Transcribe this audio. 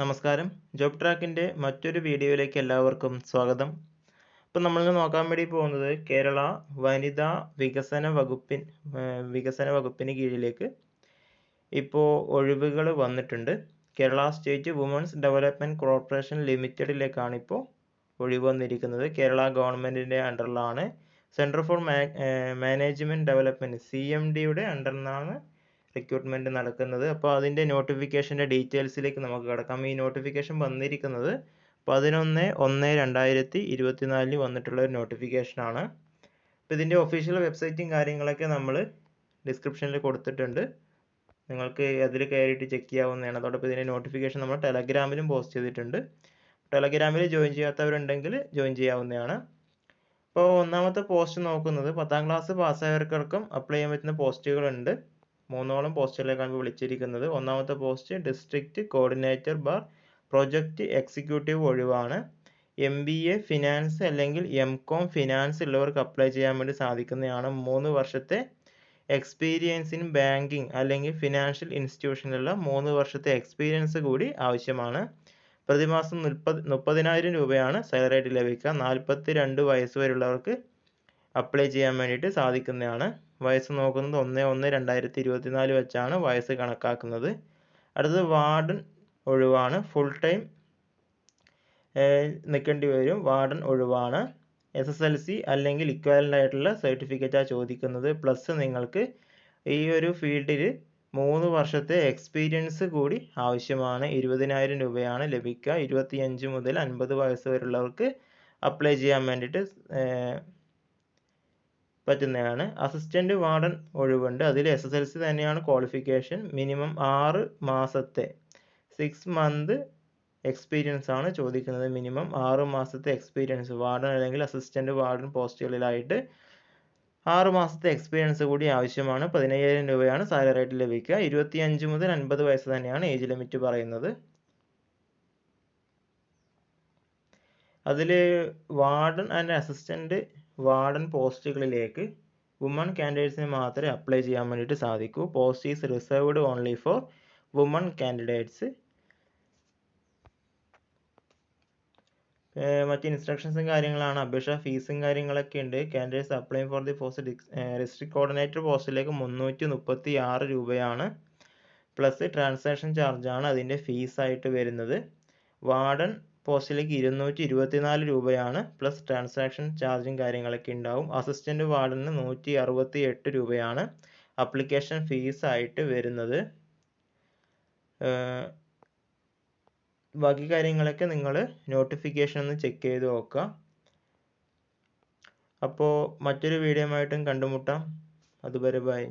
നമസ്കാരം. ജോബ് ട്രാക്കിന്റെ മറ്റൊരു വീഡിയോയിലേക്ക് എല്ലാവർക്കും സ്വാഗതം. ഇപ്പം നമ്മൾ നോക്കാൻ വേണ്ടി പോകുന്നത് കേരള വനിതാ വികസന വകുപ്പിൻ വികസന വകുപ്പിന് കീഴിലേക്ക് ഇപ്പോൾ ഒഴിവുകൾ വന്നിട്ടുണ്ട്. Kerala state women's development corporation ലിമിറ്റഡിലേക്കാണ് ഇപ്പോൾ ഒഴിവ് വന്നിരിക്കുന്നത്. കേരള ഗവൺമെന്റിന്റെ അണ്ടറിലാണ്. Centre for management development C M ഡിയുടെ അണ്ടറിലാണ് റിക്രൂട്ട്മെന്റ് നടക്കുന്നത്. അപ്പോൾ അതിന്റെ നോട്ടിഫിക്കേഷന്റെ ഡീറ്റെയിൽസിലേക്ക് നമുക്ക് കിടക്കാം. ഈ നോട്ടിഫിക്കേഷൻ വന്നിരിക്കുന്നത് പതിനൊന്ന് ഒന്ന് രണ്ടായിരത്തി ഇരുപത്തിനാലിന് വന്നിട്ടുള്ള ഒരു നോട്ടിഫിക്കേഷനാണ് അപ്പോൾ ഇതിന്റെ ഒഫീഷ്യൽ വെബ്സൈറ്റും കാര്യങ്ങളൊക്കെ നമ്മൾ ഡിസ്ക്രിപ്ഷനിൽ കൊടുത്തിട്ടുണ്ട്. നിങ്ങൾക്ക് അതിൽ കയറിയിട്ട് ചെക്ക് ചെയ്യാവുന്നതാണ്. അതോടൊപ്പം ഇതിന്റെ നോട്ടിഫിക്കേഷൻ നമ്മൾ ടെലഗ്രാമിലും പോസ്റ്റ് ചെയ്തിട്ടുണ്ട്. ടെലഗ്രാമിൽ ജോയിൻ ചെയ്യാത്തവരുണ്ടെങ്കിൽ ജോയിൻ ചെയ്യാവുന്നതാണ്. അപ്പോൾ ഒന്നാമത്തെ പോസ്റ്റ് നോക്കുന്നത് പത്താം ക്ലാസ് പാസ്സായവർക്കും അപ്ലൈ ചെയ്യാൻ പറ്റുന്ന പോസ്റ്റുകളുണ്ട് മൂന്നോളം പോസ്റ്റുകളിലേക്കാണ് വിളിച്ചിരിക്കുന്നത്. ഒന്നാമത്തെ പോസ്റ്റ് ഡിസ്ട്രിക്റ്റ് കോർഡിനേറ്റർ ബാർ പ്രൊജക്റ്റ് എക്സിക്യൂട്ടീവ് ഒഴിവാണ്. എം ബി എ ഫിനാൻസ് അല്ലെങ്കിൽ എം കോം ഫിനാൻസ് ഉള്ളവർക്ക് അപ്ലൈ ചെയ്യാൻ വേണ്ടി സാധിക്കുന്നതാണ് മൂന്ന് വർഷത്തെ എക്സ്പീരിയൻസ് ഇൻ ബാങ്കിങ് അല്ലെങ്കിൽ ഫിനാൻഷ്യൽ ഇൻസ്റ്റിറ്റ്യൂഷനിലുള്ള മൂന്ന് വർഷത്തെ എക്സ്പീരിയൻസ് കൂടി ആവശ്യമാണ്. പ്രതിമാസം മുപ്പത് മുപ്പതിനായിരം രൂപയാണ് സാലറി ആയിട്ട് ലഭിക്കുക. നാൽപ്പത്തി രണ്ട് വയസ്സ് വരെയുള്ളവർക്ക് അപ്ലൈ ചെയ്യാൻ വേണ്ടിയിട്ട് സാധിക്കുന്നതാണ്. വയസ്സ് നോക്കുന്നത് ഒന്ന് ഒന്ന് രണ്ടായിരത്തി ഇരുപത്തിനാല് വെച്ചാണ് വയസ്സ് കണക്കാക്കുന്നത്. അടുത്തത് വാർഡൻ ഒഴിവാണ്. ഫുൾ ടൈം നിൽക്കേണ്ടി വരും. വാർഡൻ ഒഴിവാണ്. എസ് എസ് എൽ സി അല്ലെങ്കിൽ ഇക്വാലന്റ് ആയിട്ടുള്ള സർട്ടിഫിക്കറ്റാണ് ചോദിക്കുന്നത്. പ്ലസ് നിങ്ങൾക്ക് ഈ ഒരു ഫീൽഡിൽ മൂന്ന് വർഷത്തെ എക്സ്പീരിയൻസ് കൂടി ആവശ്യമാണ്. ഇരുപതിനായിരം രൂപയാണ് ലഭിക്കുക. ഇരുപത്തിയഞ്ച് മുതൽ അൻപത് വയസ്സ് വരെയുള്ളവർക്ക് അപ്ലൈ ചെയ്യാൻ വേണ്ടിയിട്ട് പറ്റുന്നതാണ്. അസിസ്റ്റന്റ് വാർഡൻ ഒഴിവുണ്ട്. അതിൽ എസ് എസ് എൽ സി തന്നെയാണ് ക്വാളിഫിക്കേഷൻ മിനിമം ആറ് മാസത്തെ. സിക്സ് മന്ത് എക്സ്പീരിയൻസ് ആണ് ചോദിക്കുന്നത്. മിനിമം ആറ് മാസത്തെ എക്സ്പീരിയൻസ് വാർഡൻ അല്ലെങ്കിൽ അസിസ്റ്റന്റ് വാർഡൻ പോസ്റ്റുകളിലായിട്ട് ആറ് മാസത്തെ എക്സ്പീരിയൻസ് കൂടി ആവശ്യമാണ്. പതിനയ്യായിരം രൂപയാണ് സാലറി ആയിട്ട് ലഭിക്കുക. ഇരുപത്തിയഞ്ച് മുതൽ അൻപത് വയസ്സ് തന്നെയാണ് ഏജ് ലിമിറ്റ് പറയുന്നത്. അതിൽ വാർഡൻ ആൻഡ് അസിസ്റ്റന്റ് വാർഡൻ പോസ്റ്റുകളിലേക്ക് വുമൺ കാൻഡിഡേറ്റ്സിന് മാത്രമേ അപ്ലൈ ചെയ്യാൻ വേണ്ടിയിട്ട് സാധിക്കൂ. Post is reserved only for woman candidates. മറ്റ് ഇൻസ്ട്രക്ഷൻസും കാര്യങ്ങളാണ്. അപേക്ഷ ഫീസും കാര്യങ്ങളൊക്കെ ഉണ്ട്. Candidates apply for the post district coordinator പോസ്റ്റിലേക്ക് മുന്നൂറ്റി മുപ്പത്തി ആറ് രൂപയാണ്. പ്ലസ് ട്രാൻസാക്ഷൻ ചാർജാണ് അതിന്റെ ഫീസായിട്ട് വരുന്നത്. വാർഡൻ പോസ്റ്റിലേക്ക് ഇരുന്നൂറ്റി ഇരുപത്തിനാല് രൂപയാണ് പ്ലസ് ട്രാൻസാക്ഷൻ ചാർജും കാര്യങ്ങളൊക്കെ ഉണ്ടാവും. അസിസ്റ്റന്റ് വാർഡന് നൂറ്റി അറുപത്തി എട്ട് രൂപയാണ് അപ്ലിക്കേഷൻ ഫീസായിട്ട് വരുന്നത്. ബാക്കി കാര്യങ്ങളൊക്കെ നിങ്ങൾ നോട്ടിഫിക്കേഷൻ ഒന്ന് ചെക്ക് ചെയ്ത് നോക്കുക. അപ്പോൾ മറ്റൊരു വീഡിയോ ആയിട്ടും കണ്ടുമുട്ടാം. അതുവരെ ബൈ